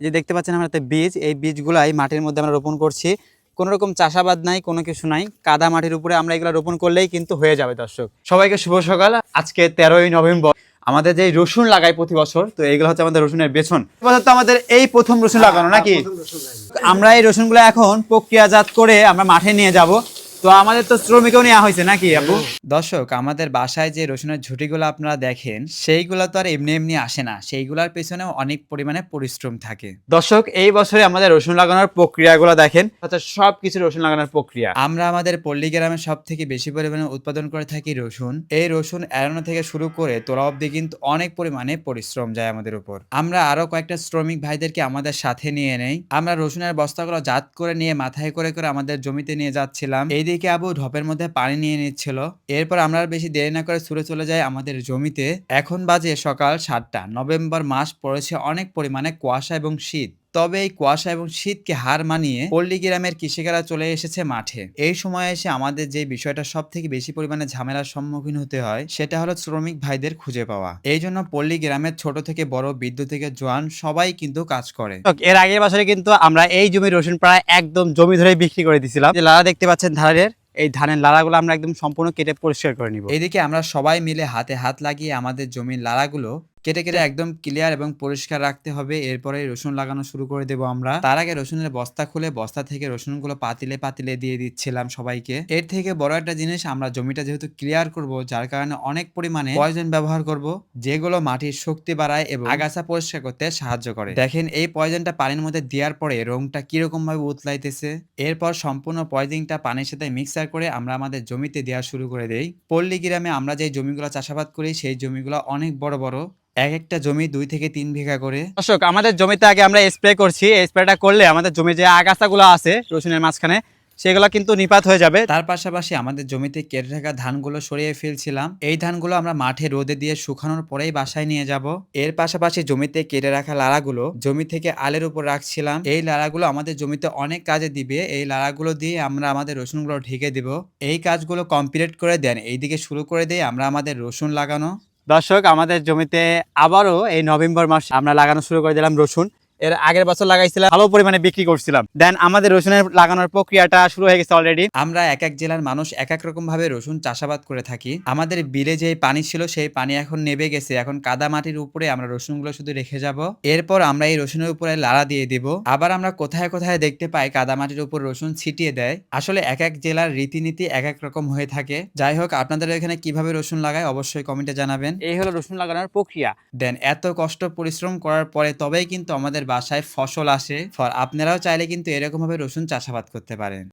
যে দেখতে পাচ্ছেন আমরা বীজ, এই বীজগুলাই মাটির মধ্যে আমরা রোপণ করছি। কোনো রকম চাষাবাদ নাই, কোনো কিছু নাই। কাদা মাটির উপরে আমরা এগুলো রোপণ করলেই কিন্তু হয়ে যাবে, দর্শক। সবাইকে শুভ সকাল। আজকে তেরোই নভেম্বর। আমাদের যে রসুন লাগাই প্রতি বছর, তো এইগুলো হচ্ছে আমাদের রসুনের বেছন তো আমাদের এই প্রথম রসুন লাগানো, নাকি? আমরা এই রসুনগুলো এখন প্রক্রিয়াজাত করে আমরা মাঠে নিয়ে যাব। তো আমাদের তো শ্রমিকও নেওয়া হয়েছে নাকি আপু? দর্শক আমাদের বাসায় যে রসুনের ঝুটিগুলো আপনারা দেখেন সেইগুলো তো আর এমনি এমনি আসে না। সেইগুলোর পেছনেও অনেক পরিমাণে পরিশ্রম থাকে। দর্শক এই বছরে আমাদের রসুন লাগানোর প্রক্রিয়াগুলো দেখেন। অর্থাৎ সব কিছু রসুন লাগানোর প্রক্রিয়া। আমরা আমাদের পল্লী গ্রামে সব থেকে বেশি পরিমাণে উৎপাদন করে থাকি রসুন। এই রসুন এড়ানো থেকে শুরু করে তোলা অব্দি কিন্তু অনেক পরিমাণে পরিশ্রম যায় আমাদের উপর। আমরা আরও কয়েকটা শ্রমিক ভাইদেরকে আমাদের সাথে নিয়ে নেই। আমরা রসুনের বস্তাগুলো জাত করে নিয়ে মাথায় করে করে আমাদের জমিতে নিয়ে যাচ্ছিলাম। এইদিকে আবু ঢপের মধ্যে পানি নিয়ে নিচ্ছিল। এরপর আমরা আর বেশি দেরি না করে ছুটে চলে যাই আমাদের জমিতে। এখন বাজে সকাল সাতটা। নভেম্বর মাস পড়েছে অনেক পরিমাণে কুয়াশা এবং শীত। তবে এই কুয়াশা এবং শীতকে হার মানিয়ে পল্লী গ্রামের কৃষিকারা চলে এসেছে মাঠে। এই সময় এসে আমাদের যে বিষয়টা সব থেকে বেশি পরিমাণে ঝামেলার সম্মুখীন হতে হয় সেটা হলো শ্রমিক ভাইদের খুঁজে পাওয়া। এই জন্য পল্লী গ্রামের ছোট থেকে বড় বৃদ্ধ থেকে জোয়ান সবাই কিন্তু কাজ করে। এর আগের বছরে কিন্তু আমরা এই জমির রসুন প্রায় একদম জমি ধরে বিক্রি করে দিছিলাম। যে লালা দেখতে পাচ্ছেন ধারের এই ধানের লালাগুলো আমরা একদম সম্পূর্ণ কেটে পরিষ্কার করে নিব। এদিকে আমরা সবাই মিলে হাতে হাত লাগিয়ে আমাদের জমির লালাগুলো কেটে কেটে একদম ক্লিয়ার এবং পরিষ্কার রাখতে হবে। এরপরে রসুন লাগানো শুরু করে দেব আমরা। তার আগে রসুনের বস্তা খুলে বস্তা থেকে রসুনগুলো পাতিলে পাতিলে দিয়ে দিচ্ছিলাম সবাইকে। এর থেকে বড় একটা জিনিস আমরা জমিটা যেহেতু ক্লিয়ার করব যার কারণে অনেক পরিমাণে পয়জন ব্যবহার করব যেগুলো মাটির শক্তি বাড়ায় এবং আগাছা পরিষ্কার করতে সাহায্য করে। দেখেন এই পয়জনটা পানির মধ্যে দেওয়ার পরে রংটা কীরকম ভাবে উতলাইতেছে। এরপর সম্পূর্ণ পয়জিংটা পানির সাথে মিক্সার করে আমরা আমাদের জমিতে দেওয়া শুরু করে দেই। পল্লী গ্রামে আমরা যে জমিগুলো চাষাবাদ করি সেই জমিগুলো অনেক বড় বড়। এক একটা জমি দুই থেকে তিন বিঘা করে। দর্শক আমাদের জমিতে আগে আমরা স্প্রে করছি। এই স্প্রেটা করলে আমাদের জমি যে আগাছাগুলো আছে রসুনের মাঝখানে সেগুলো কিন্তু নিপাত হয়ে যাবে। তার পাশাপাশি আমাদের জমিতে কেটে থাকা ধানগুলো সরিয়ে ফেলছিলাম। এই ধানগুলো আমরা মাঠে রোদে দিয়ে শুকানোর পরেই বাসায় নিয়ে যাব। এর পাশাপাশি জমিতে কেটে রাখা লাড়াগুলো জমি থেকে আলের উপর রাখছিলাম। এই লাড়াগুলো আমাদের জমিতে অনেক কাজে দিবে। এই লাড়াগুলো দিয়ে আমরা আমাদের রসুনগুলো ঢেকে দেব। এই কাজগুলো কমপ্লিট করে দেন। এইদিকে শুরু করে দিয়ে আমরা আমাদের রসুন লাগানো। দর্শক আমাদের জমিতে আবারও এই নভেম্বর মাসে আমরা লাগানো শুরু করে দিলাম রসুন। এর আগের বছর লাগাইছিলাম ভালো পরিমাণে বিক্রি করছিলাম। দেন আমাদের রসুনের লাগানোর প্রক্রিয়াটা শুরু হয়ে গেছে অলরেডি আমরা এক এক জেলার মানুষ এক এক রকম ভাবে রসুন চাষাবাদ করে থাকি। আমাদের বিলে যে পানি ছিল সেই পানি এখন নেবে গেছে। এখন কাদা মাটির উপরে আমরা রসুনগুলো শুধু রেখে যাব। এরপর আমরা এই রসুনের উপরে লাড়া দিয়ে দিব। আবার আমরা কোথায় কোথায় দেখতে পাই কাদা মাটির উপর রসুন ছিটিয়ে দেয়। আসলে এক এক জেলার রীতিনীতি এক এক রকম হয়ে থাকে। যাই হোক আপনাদের এখানে কীভাবে রসুন লাগায় অবশ্যই কমেন্টে জানাবেন। এই হলো রসুন লাগানোর প্রক্রিয়া। দেন এত কষ্ট পরিশ্রম করার পরে তবেই কিন্তু আমাদের বাসায় ফসল আসে ফর আপনারাও চাইলে কিন্তু এরকম ভাবে রসুন চাষাবাদ করতে পারেন।